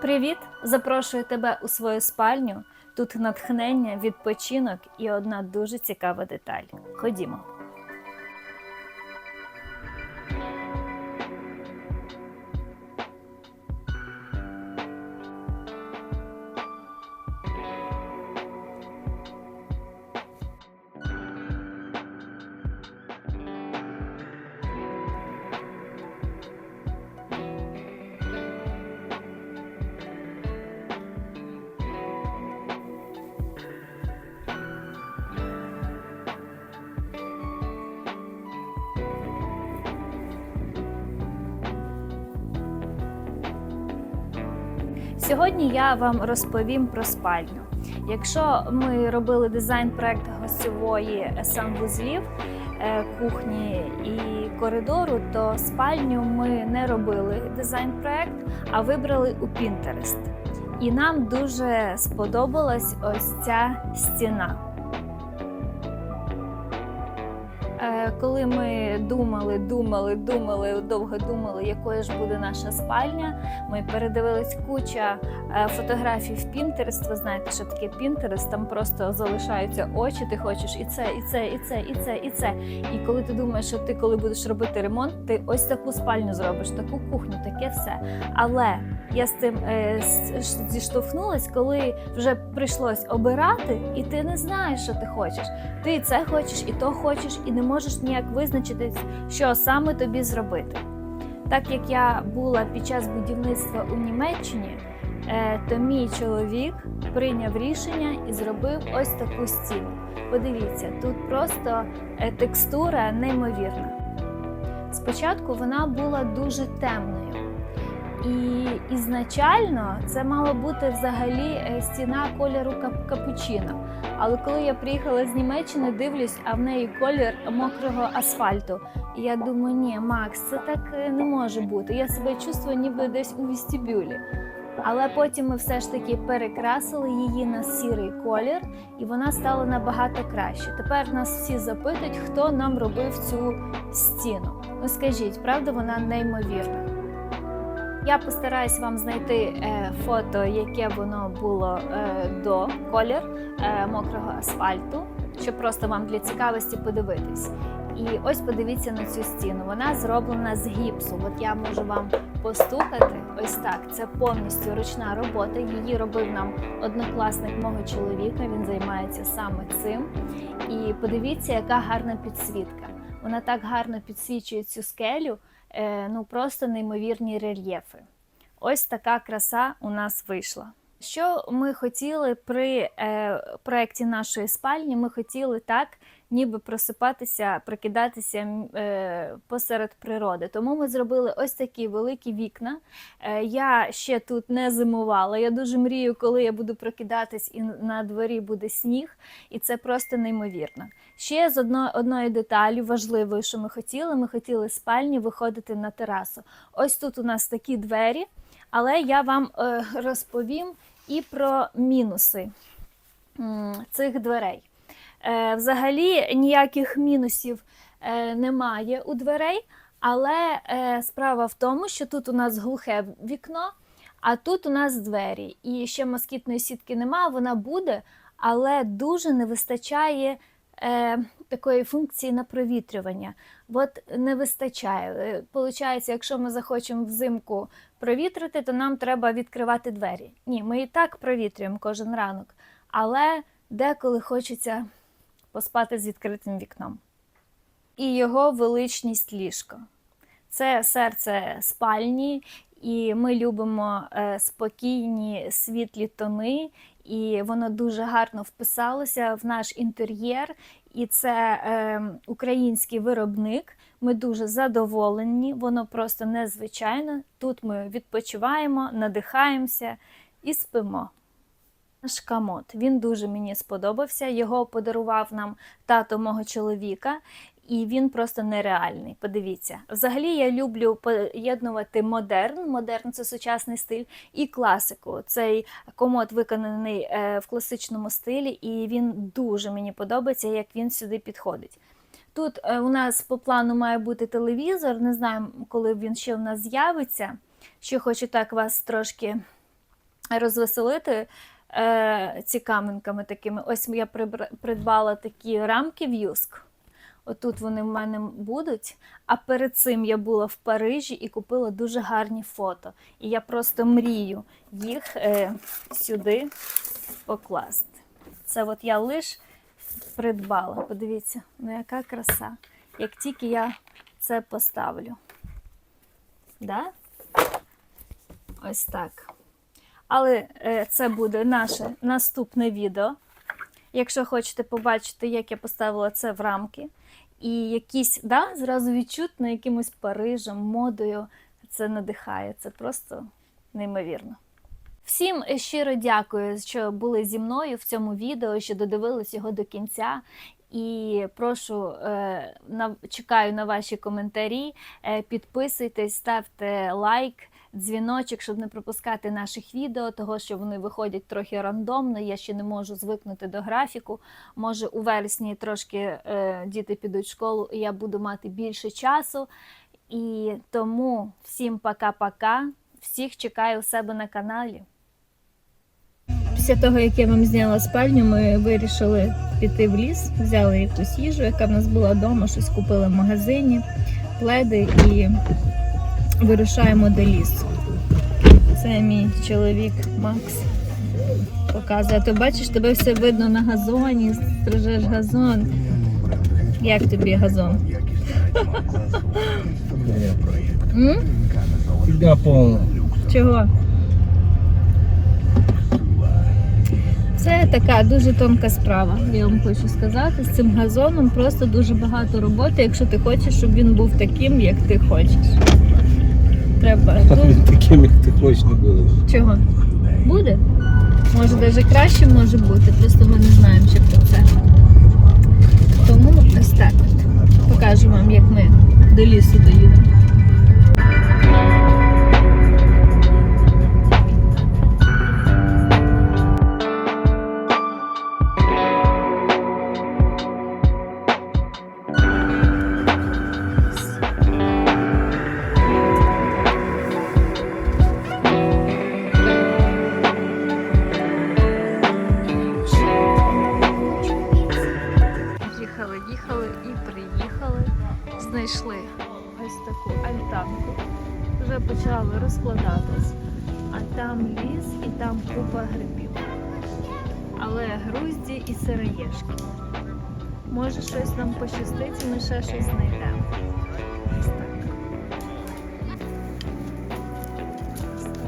Привіт! Запрошую тебе у свою спальню. Тут натхнення, відпочинок і одна дуже цікава деталь. Ходімо. Сьогодні я вам розповім про спальню. Якщо ми робили дизайн-проект гостьової санвузлів, е, кухні і коридору, то спальню ми не робили дизайн-проект, а вибрали у Pinterest. І нам дуже сподобалась ось ця стіна. Коли ми думали, думали, думали, довго думали, якою ж буде наша спальня, ми передивились куча е, фотографій в Pinterest. Ви знаєте, що таке Pinterest, там просто залишаються очі, ти хочеш і це, і це, і це, і це, і це. І коли ти думаєш, що ти коли будеш робити ремонт, ти ось таку спальню зробиш, таку кухню, таке все. Але я з цим е, зіштовхнулась, коли вже прийшлось обирати, і ти не знаєш, що ти хочеш. Ти це хочеш, і то хочеш, і не можеш ніяк визначитись, що саме тобі зробити. Так як я була під час будівництва у Німеччині, е, то мій чоловік прийняв рішення і зробив ось таку стіну. Подивіться, тут просто е, текстура неймовірна. Спочатку вона була дуже темною. І ізначально це мала бути взагалі е, стіна кольору кап- капучино. Але коли я приїхала з Німеччини, дивлюсь, а в неї колір мокрого асфальту. І я думаю, ні, Макс, це так е, не може бути. Я себе чувствую ніби десь у вестибюлі. Але потім ми все ж таки перекрасили її на сірий колір, і вона стала набагато краще. Тепер нас всі запитують, хто нам робив цю стіну. Ну скажіть, правда, вона неймовірна. Я постараюсь вам знайти е, фото, яке воно було е, до колір е, мокрого асфальту, щоб просто вам для цікавості подивитись. І ось подивіться на цю стіну. Вона зроблена з гіпсу. От я можу вам постукати. Ось так. Це повністю ручна робота. Її робив нам однокласник мого чоловіка. Він займається саме цим. І подивіться, яка гарна підсвітка. Вона так гарно підсвічує цю скелю. Е, ну просто неймовірні рельєфи. Ось така краса у нас вийшла. Що ми хотіли при е, проєкті нашої спальні? Ми хотіли так, ніби просипатися, прокидатися е, посеред природи. Тому ми зробили ось такі великі вікна. Е, я ще тут не зимувала. Я дуже мрію, коли я буду прокидатись і на дворі буде сніг, і це просто неймовірно. Ще з одно, одної деталі важливої, що ми хотіли, ми хотіли спальні виходити на терасу. Ось тут у нас такі двері, але я вам е, розповім і про мінуси цих дверей. Е, взагалі ніяких мінусів е, немає у дверей, але справа в тому, що тут у нас глухе вікно, а тут у нас двері. І ще москітної сітки немає, вона буде, але дуже не вистачає такої функції на провітрювання. От не вистачає. Е, Получається, якщо ми захочемо взимку провітрити, то нам треба відкривати двері. Ні, ми і так провітрюємо кожен ранок, але деколи хочеться поспати з відкритим вікном. І його величність ліжко. Це серце спальні, і ми любимо е, спокійні світлі тони, і воно дуже гарно вписалося в наш інтер'єр. І це е, український виробник. Ми дуже задоволені, воно просто незвичайне. Тут ми відпочиваємо, надихаємося і спимо. Наш камот. Він дуже мені сподобався. Його подарував нам тато мого чоловіка, і він просто нереальний. Подивіться. Взагалі я люблю поєднувати модерн. Модерн це сучасний стиль, і класику. Цей комод виконаний е, в класичному стилі, і він дуже мені подобається, як він сюди підходить. Тут е, у нас по плану має бути телевізор. Не знаю, коли він ще у нас з'явиться. Ще хочу так вас трошки розвеселити е, цікавинками такими. Ось я придбала такі рамки в'юск. Отут вони в мене будуть. А перед цим я була в Парижі і купила дуже гарні фото. І я просто мрію їх е, сюди покласти. Це от я лиш придбала. Подивіться, ну яка краса. Як тільки я це поставлю. Да? Ось так. Але е, це буде наше наступне відео. Якщо хочете побачити, як я поставила це в рамки, і якісь, да, зразу відчутно якимось Парижем, модою, це надихає. Це просто неймовірно. Всім щиро дякую, що були зі мною в цьому відео, що додивились його до кінця. І прошу, е, чекаю на ваші коментарі. Е, підписуйтесь, ставте лайк, дзвіночок, щоб не пропускати наших відео, того що вони виходять трохи рандомно. Я ще не можу звикнути до графіку. Може, у вересні трошки е, діти підуть в школу, і я буду мати більше часу. І тому всім пока-пока. Всіх чекаю у себе на каналі. Після того, як я вам зняла спальню, ми вирішили піти в ліс, взяли якусь їжу, яка в нас була вдома, щось купили в магазині, пледи і вирушаємо до лісу. Це мій чоловік Макс показує. Ти бачиш, тебе все видно на газоні, стрижеш газон. Як тобі газон? М? Фигня. Чого? Це така дуже тонка справа, я вам хочу сказати. З цим газоном просто дуже багато роботи, якщо ти хочеш, щоб він був таким, як ти хочеш. Треба Він Таким, як ти хочеш не буде. чого? Буде? Може, навіть краще може бути, просто ми не знаємо ще про це. Тому ось так. Покажу вам, як ми до лісу доїдемо. Їхали, і приїхали. Знайшли ось таку альтанку. Вже почали розкладатись. А там ліс і там купа грибів. Але грузді і сироєшки. Може щось нам пощастить, і ми ще щось знайдемо. Ось так. Ось так.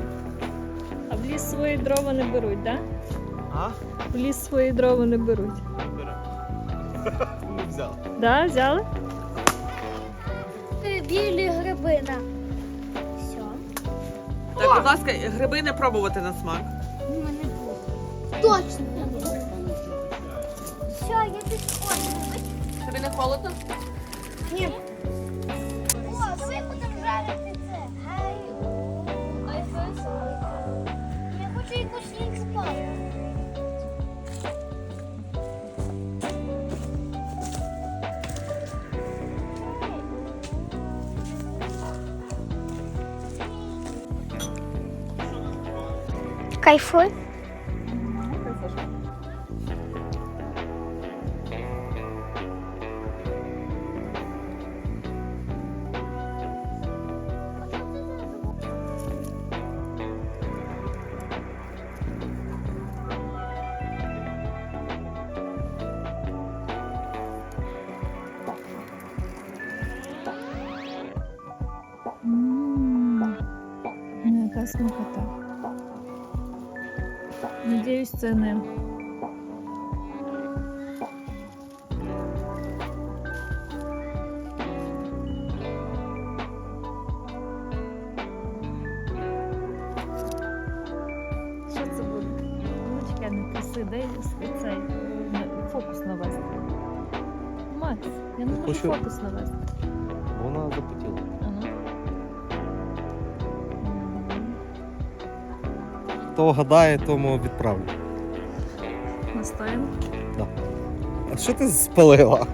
А в ліс свої дрова не беруть, так? А? В ліс свої дрова не беруть. Не взял. Да, взяли? Білі грибина. Все. Так, будь ласка, гриби не пробувати на смак. У мене було. Точно. Все, я тут хочу. Тобі не холодно? Ні. Кайфуй. М, Ну, яка смакота. Надіюсь, це не. Що це буде? Чекай, не проси, дай цей фокус навести. Макс, я не можу Хочу. фокус навести. Вона запотіла. Хто гадає, тому відправлю. Настоїмо. А що ти спалила?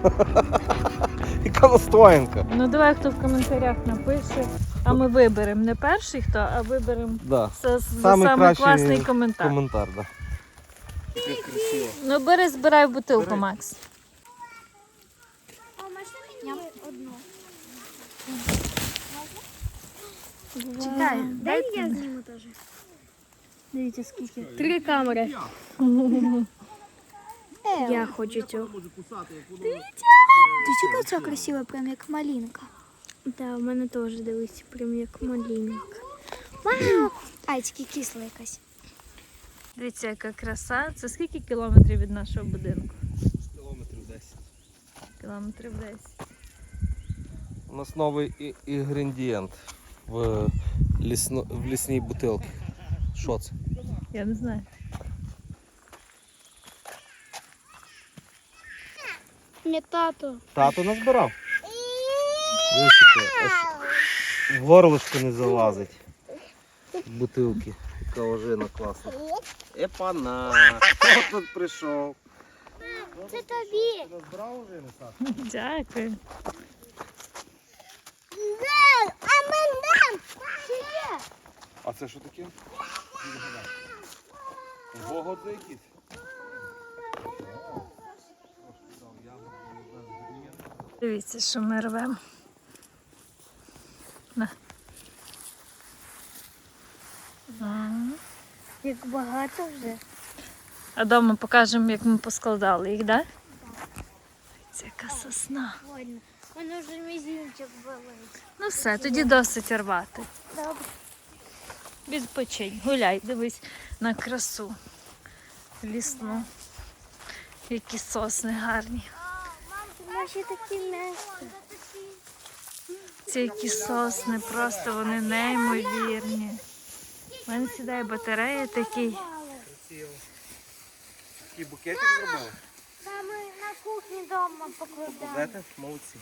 Яка настоянка? Ну давай хто в коментарях напише, А ми виберемо не перший хто, а виберемо Да. за Самий самий класний коментар. Коментар, да. Ну бери, збирай в бутилку, Бери. Макс. А можна мені одну? Чекай, Дай я зніму теж. Дивіться скільки. Три камери. Я хочу цього. Ти чого це красиво, прям як малинка? Так, в мене теж дивиться, прям як малинка. Вау! Ай, тільки кисла якась. Дивіться, яка краса. Це скільки кілометрів від нашого будинку? Кілометрів 10. Кілометрів 10. У нас новий інгредієнт в, лісно, в лісній бутилці. Що це? Я не знаю. Не тато. Тато назбирав? Висики, аж в горлышко не залазить. Бутилки. Яка ожина класна. Епана! Хто тут прийшов? Це тобі. Розбрав ожини, Саш? Дякую. А це що таке? Вогоди якісь? Дивіться, що ми рвемо. На. Як багато вже. А вдома покажемо, як ми поскладали їх, так? Це яка сосна. Больно. Вже мізинчик болить. Ну все, тоді досить рвати. Добре. Відпочинь, гуляй, дивись на красу лісну. Які сосни гарні. Ще такі. Ці які сосни, просто вони неймовірні. У мене сідає батарея такий. Такий букетик зробили? Мами на кухні вдома покладали. Молодці.